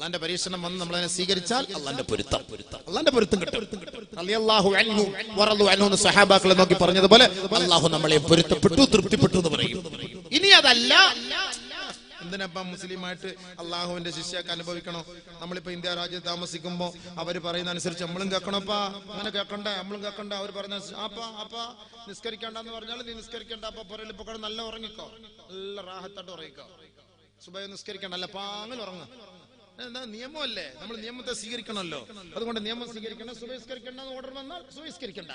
അള്ളാന്റെ പരീക്ഷണം വന്ന് നമ്മൾ അതിനെ സ്വീകരിച്ചാൽ അള്ളാന്റെ പൊരുത്തം. അള്ളാന്റെ പൊരുത്തം കിട്ടും. സഹാബാക്കളെ നോക്കി പറഞ്ഞതുപോലെ അള്ളാഹു നമ്മളെ പൊരുത്തപ്പെട്ടു തൃപ്തിപ്പെട്ടു എന്ന് പറയും. ഇനി അതല്ല. എന്തിനപ്പം മുസ്ലിമായിട്ട് അള്ളാഹുവിന്റെ ശിഷ്യക്ക് അനുഭവിക്കണോ? നമ്മളിപ്പോ ഇന്ത്യ രാജ്യത്ത് താമസിക്കുമ്പോ അവർ പറയുന്ന അനുസരിച്ച് നമ്മളും കേൾക്കണപ്പാ അങ്ങനെ കേൾക്കണ്ട നമ്മളും കേൾക്കണ്ട അവർ പറഞ്ഞ നിസ്കരിക്കണ്ടെന്ന് പറഞ്ഞാൽ നീ നിസ്കരിക്കണ്ട. അപ്പൊ പുറയിൽ നല്ല ഉറങ്ങിക്കോ. നല്ല റാഹത്തായിട്ട് ഉറങ്ങിക്കോ. സുബൈ നിസ്കരിക്കണ്ട. അല്ല പാങ്ങനെ ഉറങ്ങ. എന്താ നിയമമല്ലേ? നമ്മൾ നിയമത്തെ സ്വീകരിക്കണമല്ലോ. അതുകൊണ്ട് നിയമം സ്വീകരിക്കണം സുബഹിസ്കരിക്കണ്ട ഓർഡർ വന്നാൽ സുബഹിസ്കരിക്കണ്ട.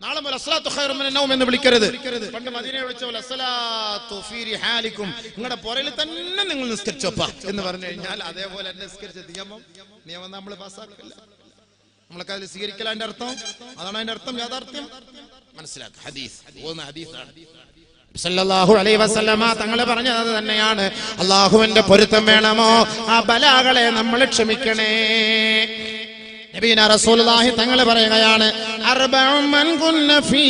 നാളെ മുതൽ അസ്ലാത്തു ഖൈറു മിനൻ നൗം എന്ന് വിളിക്കരുത്. പണ്ട് മദീനെ വിളിച്ച പോലെ അസ്സലാത്തു ഫീ റിഹാലിക്കും നിങ്ങളുടെ പുറയിൽ തന്നെ നിങ്ങൾ നിസ്കരിച്ചോപ്പാ എന്ന് പറഞ്ഞു കഴിഞ്ഞാൽ അതേപോലെ തന്നെ നിസ്കരിച്ച നിയമം നിയമം നമ്മൾ പാസ്സാക്കില്ല. നമ്മളൊക്കെ അതിൽ സ്വീകരിക്കല അർത്ഥം. അതാണ് അതിന്റെ അർത്ഥം യാഥാർത്ഥ്യം. മനസ്സിലാക്കുക ഹദീസ്. പോകുന്ന ഹദീസാണ്. സല്ലല്ലാഹു അലൈഹി വസല്ലമ തങ്ങൾ പറഞ്ഞത് തന്നെയാണ്. അള്ളാഹുവിന്റെ പൊരുത്തം വേണമോ? ആ ബലാകളെ നമ്മൾ ക്ഷമിക്കണേ. നബീന റസൂലുള്ളാഹി തങ്ങൾ പറയുകയാണ് അർബഉ മൻ കുന്ന ഫീ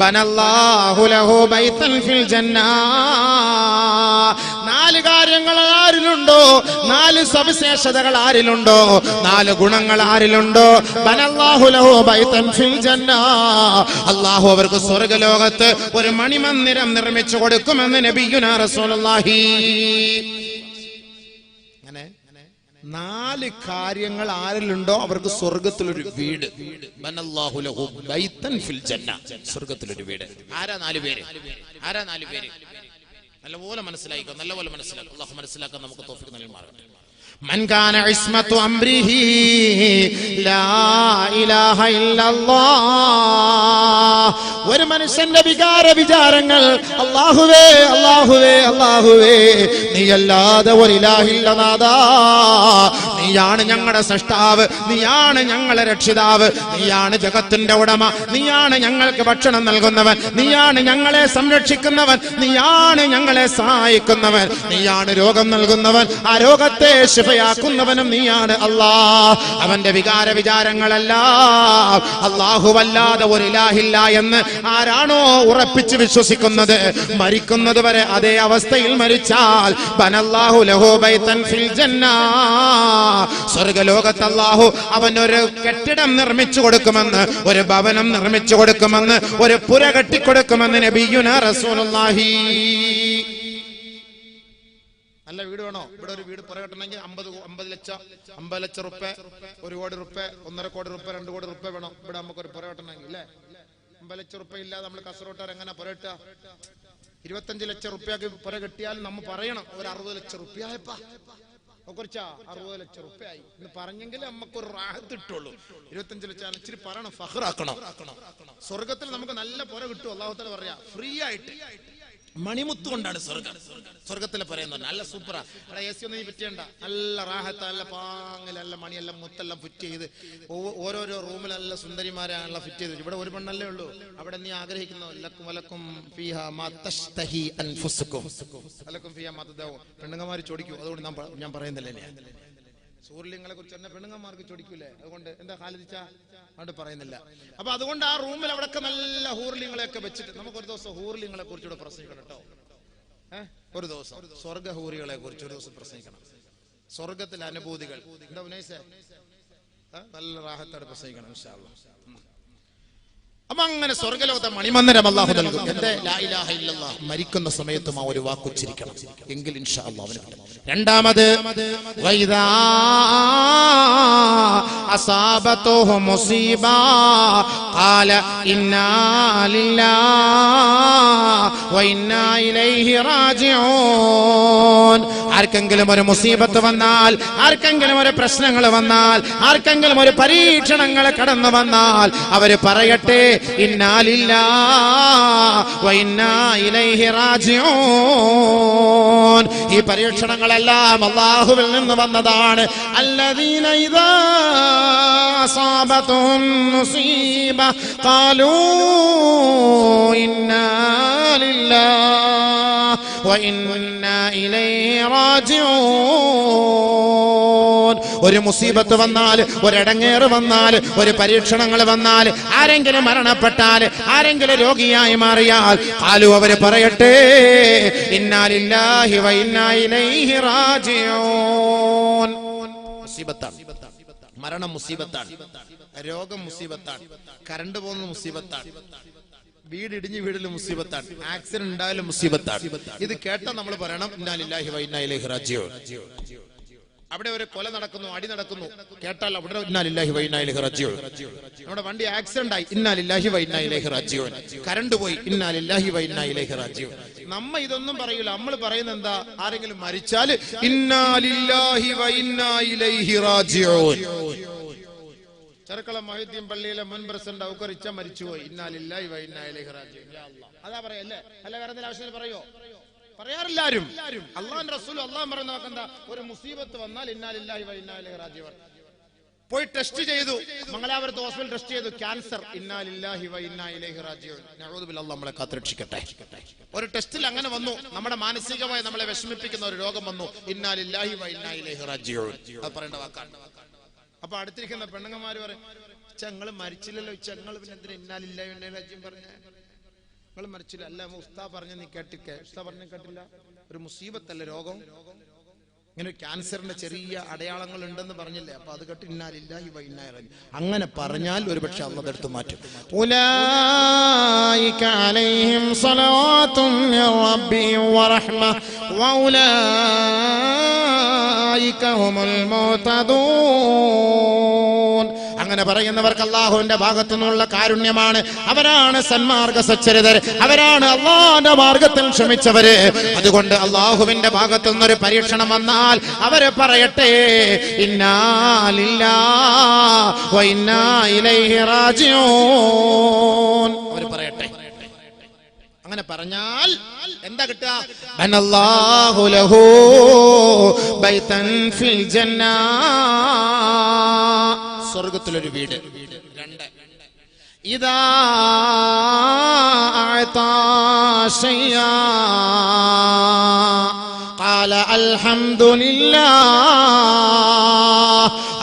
ബനല്ലാഹു ലഹു ബൈതൻ ഫിൽ ജന്ന. നാല് കാര്യങ്ങൾ ആരിലുണ്ടോ നാല് സവിശേഷതകൾ ആരിലുണ്ടോ? നാല് ഗുണങ്ങൾ ആരിലുണ്ടോ? അള്ളാഹു അവർക്ക് സ്വർഗലോകത്ത് ഒരു മണിമന്ദിരം നിർമ്മിച്ചു കൊടുക്കുമെന്ന് നബിയുന റസൂലുള്ളാഹി. നാല് കാര്യങ്ങൾ ആരിലുണ്ടോ? അവർക്ക് സ്വർഗത്തിലൊരു വീട്. സ്വർഗത്തിലൊരു വീട്. ആരാ നാല് പേര്? ആരാ നാല് പേര്? നല്ലപോലെ മനസ്സിലായിക്കോ നല്ലപോലെ മനസ്സിലാക്കും അള്ളാഹു മനസ്സിലാക്കാൻ നമുക്ക് തോഫിക്ക് നൽകുമാറാകട്ടെ من كان عصمة أمره لا إله إلا الله ഒരു മനുഷ്യന്റെ വികാര വിചാരങ്ങൾ അള്ളാഹുവേ അള്ളാഹുവേ അള്ളാഹുവേ നീയല്ലാതെ ഒരിലാഹില്ല നാദാ നീയാണ് ഞങ്ങളുടെ സൃഷ്ടാവ്. നീയാണ് ഞങ്ങളെ രക്ഷിതാവ്. നീയാണ് ജഗത്തിന്റെ ഉടമ. നീയാണ് ഞങ്ങൾക്ക് ഭക്ഷണം നൽകുന്നവൻ. നീയാണ് ഞങ്ങളെ സംരക്ഷിക്കുന്നവൻ. നീയാണ് ഞങ്ങളെ സഹായിക്കുന്നവൻ. നീയാണ് രോഗം നൽകുന്നവൻ. ആ രോഗത്തെ ശിഫയാക്കുന്നവനും നീയാണ് അല്ലാ അവന്റെ വികാര വിചാരങ്ങളെല്ലാം. അല്ലാഹുവല്ലാതെ ഒരു ഇലാഹില്ല എന്ന് ആരാണോ ഉറപ്പിച്ച് വിശ്വസിക്കുന്നത്. മരിക്കുന്നത് വരെ അതേ അവസ്ഥയിൽ മരിച്ചാൽ ബനല്ലാഹു ലഹു ബൈതൻ ഫിൽ ജന്ന. സ്വർഗലോകത്ത് അല്ലാഹു അവൻ ഒരു കെട്ടിടം നിർമ്മിച്ചു കൊടുക്കുമെന്ന് ഒരു ഭവനം നിർമ്മിച്ചു കൊടുക്കുമെന്ന് ഒരു പുര കെട്ടിക്കൊടുക്കുമെന്ന് നബിയുന റസൂലുള്ളാഹി. നല്ല വീട് വേണോ? ഇവിടെ ഒരു വീട് പുറകെട്ടണമെങ്കിൽ അമ്പത് അമ്പത് ലക്ഷം അമ്പത് ലക്ഷം റുപ്യ ഒരു കോടി റുപ്യ ഒന്നര കോടി റുപ്യ രണ്ട് കോടി റുപ്യ വേണം. ഇവിടെ നമുക്ക് ഒരു പുറകെട്ടണമെങ്കിൽ അല്ലേ അമ്പത് ലക്ഷം റുപ്യ ഇല്ലാതെ നമ്മൾ കസറോട്ടാർ എങ്ങനെ പുറകെട്ടുക ഇരുപത്തഞ്ച് ലക്ഷം റുപ്യക്ക് പുര കിട്ടിയാൽ നമ്മ പറയണം ഒരു അറുപത് ലക്ഷം റുപ്യ ആയപ്പാ. അറുപത് ലക്ഷം റുപ്യ ആയി എന്ന് പറഞ്ഞെങ്കിൽ നമുക്ക് ഒരു റാഹത്ത് ഇട്ടുള്ളൂ ഇരുപത്തഞ്ച് ലക്ഷം ഇച്ചിരി പറയണം ഫഹ്റാക്കണം. സ്വർഗത്തിൽ നമുക്ക് നല്ല പുര കിട്ടും അള്ളാഹുത്തല പറയാ ഫ്രീ ആയിട്ട്. മണിമുത്ത് കൊണ്ടാണ് സ്വർഗം. സ്വർഗത്തിൽ പറയുന്നത് നല്ല സൂപ്പറാ അവിടെ എ സി ഒന്നും പറ്റിയണ്ട. നല്ല റാഹത്ത് നല്ല പാങ്ങലല്ല മണിയെല്ലാം മുത്തെല്ലാം ഫിറ്റ് ചെയ്ത് ഓരോരോ റൂമിൽ നല്ല സുന്ദരിമാരാണല്ലോ ഫിറ്റ് ചെയ്ത്. ഇവിടെ ഒരു പെണ്ണല്ലേ ഉള്ളൂ. അവിടെ നീ ആഗ്രഹിക്കുന്ന പെണ്ണുങ്ങമാര് ചോദിക്കൂ. അതുകൊണ്ട് ഞാൻ പറയുന്നില്ല ഇനി. സൂര്യലിംഗങ്ങളെ കുറിച്ച് തന്നെ പെണ്ണുങ്ങന്മാർക്ക് ചോദിക്കൂലേ? അതുകൊണ്ട് എന്താ ഹാലിച്ച അതുകൊണ്ട് പറയുന്നില്ല. അപ്പൊ അതുകൊണ്ട് ആ റൂമിൽ അവിടെയൊക്കെ നല്ല ഹൂർലിങ്ങളെയൊക്കെ വെച്ചിട്ട് നമുക്ക് ഒരു ദിവസം ഹൂർലിങ്ങളെ കുറിച്ചുകൂടെ പ്രസംഗിക്കണം കേട്ടോ. ഏഹ് ഒരു ദിവസം. സ്വർഗ ഹൂറികളെ കുറിച്ച് ഒരു ദിവസം പ്രസംഗിക്കണം. സ്വർഗത്തിലെ അനുഭൂതികൾ. എന്താ ഉന്നയിച്ചേ? നല്ല റാഹത്തോടെ പ്രസംഗിക്കണം. അപ്പൊ അങ്ങനെ സ്വർഗലോകത്തെ മണിമന്ദിരം അള്ളാഹു നൽകും. എന്റെ മരിക്കുന്ന സമയത്തും ആ ഒരു വാക്കുച്ചിരിക്കണം എങ്കിൽ ഇൻഷാ രണ്ടാമത് ഇന്നാ ഇലൈഹി ആർക്കെങ്കിലും ഒരു മുസീബത്ത് വന്നാൽ ആർക്കെങ്കിലും ഒരു പ്രശ്നങ്ങൾ വന്നാൽ ആർക്കെങ്കിലും ഒരു പരീക്ഷണങ്ങൾ കടന്നു വന്നാൽ അവർ പറയട്ടെ ഇന്നാലില്ല ഈ പരീക്ഷണങ്ങളെല്ലാം അള്ളാഹുവിൽ നിന്ന് വന്നതാണ്. അല്ലദീന മുസീബ ഖാലൂ ഇന്നാ ലില്ലാഹി وإنا إليه راجعون ഒരു മുസീബത്ത് വന്നാൽ ഒരു ഇടങ്ങേറ് വന്നാൽ ഒരു പരീക്ഷണങ്ങൾ വന്നാൽ ആരെങ്കിലും മരണപ്പെട്ടാൽ ആരെങ്കിലും രോഗിയായി മാറിയാൽ ആലു അവര് പറയട്ടെ ഇന്നാലില്ലാഹി വ ഇന്നാ ഇലൈഹി റാജിഊൻ മുസീബത്താണ് മരണം മുസീബത്താണ് രോഗം മുസീബത്താണ് കറണ്ട് പോകുന്ന മുസീബത്താണ് വീട് വീടിൽ മുസീബത്താണ്. ആക്സിഡന്റ് ഉണ്ടായാലും മുസീബത്താണ്. ഇത് കേട്ടാൽ നമ്മൾ പറയണം അവിടെ ഒരു കൊല നടക്കുന്നു അടി നടക്കുന്നു. കേട്ടാൽ അവിടെ ഇന്നാലില്ലാഹി വ ഇന്നാ ഇലൈഹി റാജിഊൻ. നമ്മുടെ വണ്ടി ആക്സിഡന്റ് ആയി ഇന്നാലില്ലാഹി വ ഇന്നാ കരണ്ട് പോയി ഇന്നാലില്ലാഹി വ ഇന്നാ ഇലൈഹി റാജിഊൻ. നമ്മ ഇതൊന്നും പറയൂല നമ്മൾ പറയുന്ന എന്താ? ആരെങ്കിലും മരിച്ചാൽ ഇന്നാലില്ലാഹി വ ഇന്നാ ഇലൈഹി റാജിഊൻ. ചെറുക്കള മൊഹീദ്ദീൻ പള്ളിയിലെ മുൻ പ്രസിഡന്റ് ഔക്കറിച്ച മരിച്ചുപോയി. ഇന്നാലില്ല ഇവ ഇന്നാ ഇലൈഹി റാജിഊൻ. യാ അല്ലാഹ്. അതാ പറയല്ലേ അല്ല? വേറെ എന്തെങ്കിലും ആവശ്യത്തിന് പറയോ? പറയാറില്ല ആരും അള്ളാഹ് റസൂൽ അള്ളാൻ പറയുന്ന നോക്കണ്ട ഒരു മുസീബത്ത് വന്നാൽ ഇന്നാലില്ലാഹി വ ഇന്നാ ഇലൈഹി റാജിഊൻ പോയി ടെസ്റ്റ് ചെയ്തു. മംഗലാപുരത്ത് ഹോസ്പിറ്റൽ ടെസ്റ്റ് ചെയ്തു. ക്യാൻസർ. ഇന്നാലില്ലാഹി വ ഇന്നാ ഇലൈഹി റാജിഊൻ. നഊദു ബില്ലാഹ് നമ്മളെ കാത്തുരക്ഷിക്കട്ടെ. ഒരു ടെസ്റ്റിൽ അങ്ങനെ വന്നു. നമ്മുടെ മാനസികമായി നമ്മളെ വിഷമിപ്പിക്കുന്ന ഒരു രോഗം വന്നു. ഇന്നാലില്ലാഹി വ ഇന്നാ ഇലൈഹി റാജിഊൻ. അത് പറയേണ്ട വാക്കാണ്. അപ്പൊ അടുത്തിരിക്കുന്ന പെണ്ണുങ്ങന്മാര് പറയും ഞങ്ങൾ മരിച്ചില്ലല്ലോ ഞങ്ങൾ പിന്നെ എന്തിനാ ഇന്നാലില്ലാഹി വ ഇന്നാ ഇലൈഹി പറഞ്ഞ നിങ്ങൾ മരിച്ചില്ല അല്ല ഉസ്താ പറഞ്ഞ നീ കേട്ടിക്കെ ഉസ്താ പറഞ്ഞ കേട്ടില്ല? ഒരു മുസീബത്തല്ല രോഗം? ഇങ്ങനെ ക്യാൻസറിന്റെ ചെറിയ അടയാളങ്ങൾ ഉണ്ടെന്ന് പറഞ്ഞില്ലേ അപ്പൊ അത് കേട്ട് ഇന്നാലില്ല ഈ ഇലൈഹി അങ്ങനെ പറഞ്ഞാൽ ഒരു പക്ഷെ അള്ളത് എടുത്ത് മാറ്റും. അങ്ങനെ പറയുന്നവർക്ക് അള്ളാഹുവിന്റെ ഭാഗത്തു നിന്നുള്ള കാരുണ്യമാണ്. അവരാണ് സന്മാർഗ സച്ചരിതർ അവരാണ് അള്ളാഹിന്റെ മാർഗത്തിൽ ക്ഷമിച്ചവര്. അതുകൊണ്ട് അള്ളാഹുവിന്റെ ഭാഗത്തു നിന്നൊരു പരീക്ഷണം വന്നാൽ അവർ പറയട്ടെ ഇന്നാലില്ലാ അവർ പറയട്ടെ. അങ്ങനെ പറഞ്ഞാൽ എന്താ കിട്ടുക? സ്വർഗത്തിലൊരു വീട്. ഇതാ അഅതാ ശയ്യാ. قال الحمد لله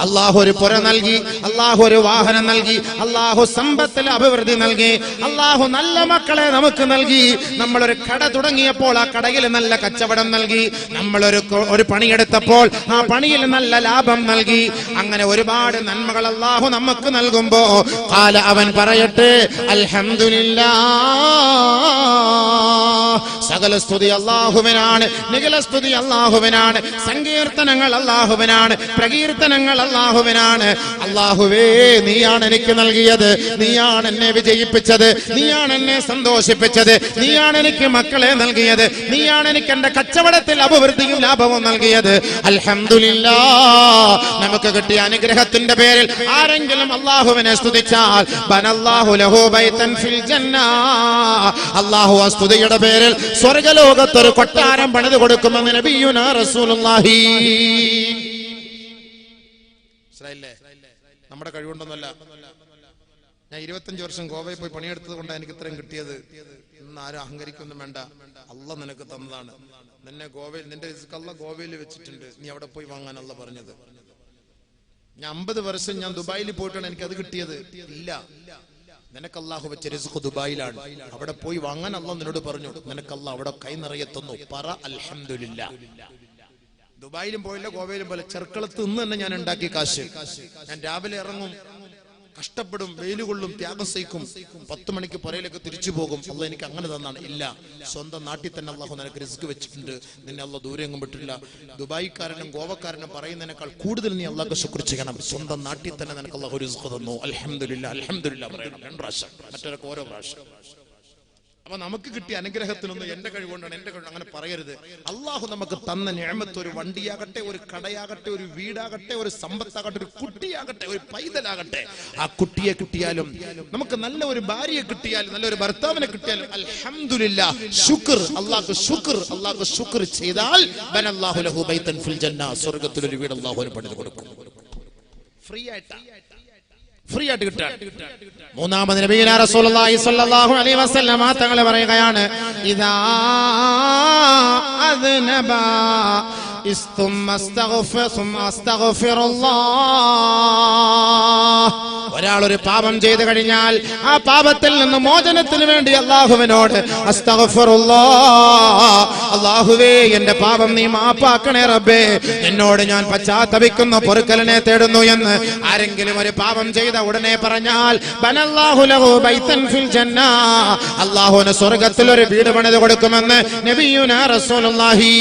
അള്ളാഹു ഒരു പുര നൽകി അള്ളാഹു ഒരു വാഹനം നൽകി അള്ളാഹു സമ്പത്തിൽ അഭിവൃദ്ധി നൽകി അള്ളാഹു നല്ല മക്കളെ നമുക്ക് നൽകി നമ്മളൊരു കട തുടങ്ങിയപ്പോൾ ആ കടയിൽ നല്ല കച്ചവടം നൽകി നമ്മളൊരു കൊ- ഒരു പണിയെടുത്തപ്പോൾ ആ പണിയിൽ നല്ല ലാഭം നൽകി അങ്ങനെ ഒരുപാട് നന്മകൾ അള്ളാഹു നമുക്ക് നൽകുമ്പോ കാല അവൻ പറയട്ടെ അൽഹംദുലില്ലാ സകല സ്തുതി അള്ളാഹുവിനാണ് നികല സ്തുതി അള്ളാഹുവിനാണ് സങ്കീർത്തനങ്ങൾ അള്ളാഹുവിനാണ് പ്രകീർത്തനങ്ങൾ അള്ളാഹുവിനാണ് അള്ളാഹുവേ നീയാണ് എനിക്ക് നൽകിയത്. നീയാണ് എന്നെ വിജയിപ്പിച്ചത്. നീയാണ് എന്നെ സന്തോഷിപ്പിച്ചത്. നീയാണ് എനിക്ക് മക്കളെ നൽകിയത്. നീയാണ് എനിക്ക് എന്റെ കച്ചവടത്തിൽ അഭിവൃദ്ധിയും ലാഭവും നൽകിയത്. അൽഹംദുലില്ലാ. നമുക്ക് കിട്ടിയ അനുഗ്രഹത്തിന്റെ പേരിൽ ആരെങ്കിലും അള്ളാഹുവിനെ സ്തുതിച്ചാൽ അള്ളാഹു ആ സ്തുതിയുടെ പേരിൽ സ്വർഗലോകത്തൊരു കൊട്ടാരം പണിത് കൊടുക്കുമെന്ന് നബിയുനാ റസൂലുള്ളാഹി. മനസ്സിലായില്ലേ നമ്മുടെ കഴിവുണ്ടൊന്നുമല്ല. ഞാൻ ഇരുപത്തഞ്ച് വർഷം ഗോവയിൽ പോയി പണിയെടുത്തത് കൊണ്ടാണ് എനിക്ക് ഇത്രയും കിട്ടിയത്. ഇന്ന് ആരും അഹങ്കരിക്കൊന്നും വേണ്ട. അല്ല നിനക്ക് തന്നതാണ്. നിന്നെ ഗോവയിൽ നിന്റെ അല്ല ഗോവയിൽ വെച്ചിട്ടുണ്ട്. നീ അവിടെ പോയി വാങ്ങാനല്ല പറഞ്ഞത്. ഞാൻ അമ്പത് വർഷം ഞാൻ ദുബായിൽ പോയിട്ടാണ് എനിക്ക് അത് കിട്ടിയത്. ഇല്ല. നിനക്ക് അള്ളാഹു വെച്ച റിസ്ക് ദുബായിലാണ്. അവിടെ പോയി വാങ്ങാൻ അല്ല നിന്നോട് പറഞ്ഞു. നിനക്ക് അവിടെ കൈ നിറയെ തന്നു. പറ അൽഹംദുലില്ല. ദുബായിലും പോയില്ല ഗോവയിലും പോലെ ചെറുക്കളത്ത് നിന്ന് തന്നെ ഞാൻ ഉണ്ടാക്കി കാശ്. ഞാൻ രാവിലെ ഇറങ്ങും കഷ്ടപ്പെടും വെയിൽ കൊള്ളും ത്യാഗം സഹിക്കും. പത്ത് മണിക്ക് പുറയിലേക്ക് തിരിച്ചു പോകും. അല്ല എനിക്ക് അങ്ങനെ തന്നാണ്. ഇല്ല. സ്വന്തം നാട്ടിൽ തന്നെ അള്ളാഹു നിനക്ക് റിസ്ക് വെച്ചിട്ടുണ്ട്. നിന്നെ അള്ള ദൂരെ എങ്ങും വിട്ടില്ല. ദുബായിക്കാരനും ഗോവക്കാരനും പറയുന്നതിനേക്കാൾ കൂടുതൽ നീ അള്ളാഹ് ശുക്ർ ചെയ്യണം. സ്വന്തം നാട്ടിൽ തന്നെ നിനക്ക് അള്ളാഹു റിസ്ക് തന്നു. അലഹമില്ല അലഹമില്ല പറയണം. രണ്ട് പ്രാവശ്യം. മറ്റൊരൊക്കെ ഓരോ പ്രാവശ്യം. അപ്പൊ നമുക്ക് കിട്ടിയ അനുഗ്രഹത്തിനൊന്നും എന്റെ കഴിവുകൊണ്ടാണ് എന്റെ കഴിവ് അങ്ങനെ പറയരുത്. അള്ളാഹു നമുക്ക് തന്ന ഞാമത്ത് ഒരു വണ്ടിയാകട്ടെ ഒരു കടയാകട്ടെ ഒരു വീടാകട്ടെ ഒരു സമ്പത്താകട്ടെ ഒരു കുട്ടിയാകട്ടെ ഒരു പൈതലാകട്ടെ. ആ കുട്ടിയെ കിട്ടിയാലും നമുക്ക് നല്ല ഒരു ഭാര്യയെ കിട്ടിയാലും നല്ല ഒരു ഭർത്താവിനെ കിട്ടിയാലും അൽഹംദുലില്ല ശുക്ർ അള്ളാഹു ശുക്ർ അള്ളാഹു ശുക്ർ ചെയ്താൽ ബൈതൻ ഫിൽ ജന്ന സ്വർഗത്തിൽ ഒരു വീട് അള്ളാഹുവിന് പണിത് കൊടുക്കും. ഫ്രീ ആയിട്ടാ. ഫ്രീ ആയിട്ട് കിട്ടാൻ മൂന്നാമത് നബീന റസൂലുള്ളാഹി സ്വല്ലല്ലാഹു അലൈഹി വസല്ലം തങ്ങൾ പറയുകയാണ് ഇദാ അദ്നബ ഇസ്തുമ്മ അസ്തഗ്ഫിർ അസ്തഗ്ഫിറുല്ലാഹ്. ഒരാൾ ഒരു പാപം ചെയ്തു കഴിഞ്ഞാൽ ആ പാപത്തിൽ നിന്ന് മോചനത്തിന് വേണ്ടി അള്ളാഹുവിനോട് അള്ളാഹുവേ എന്റെ പാപം നീ മാപ്പാക്കണേ റബ്ബേ. എന്നോട് ഞാൻ പശ്ചാത്തപിക്കുന്ന പൊറുക്കലിനെ തേടുന്നു എന്ന്. ആരെങ്കിലും ഒരു പാപം ചെയ്ത ഉടനെ പറഞ്ഞാൽ അള്ളാഹുവിന് സ്വർഗത്തിൽ ഒരു വീട് പണിത് കൊടുക്കുമെന്ന് നബിയുന റസൂലുള്ളാഹി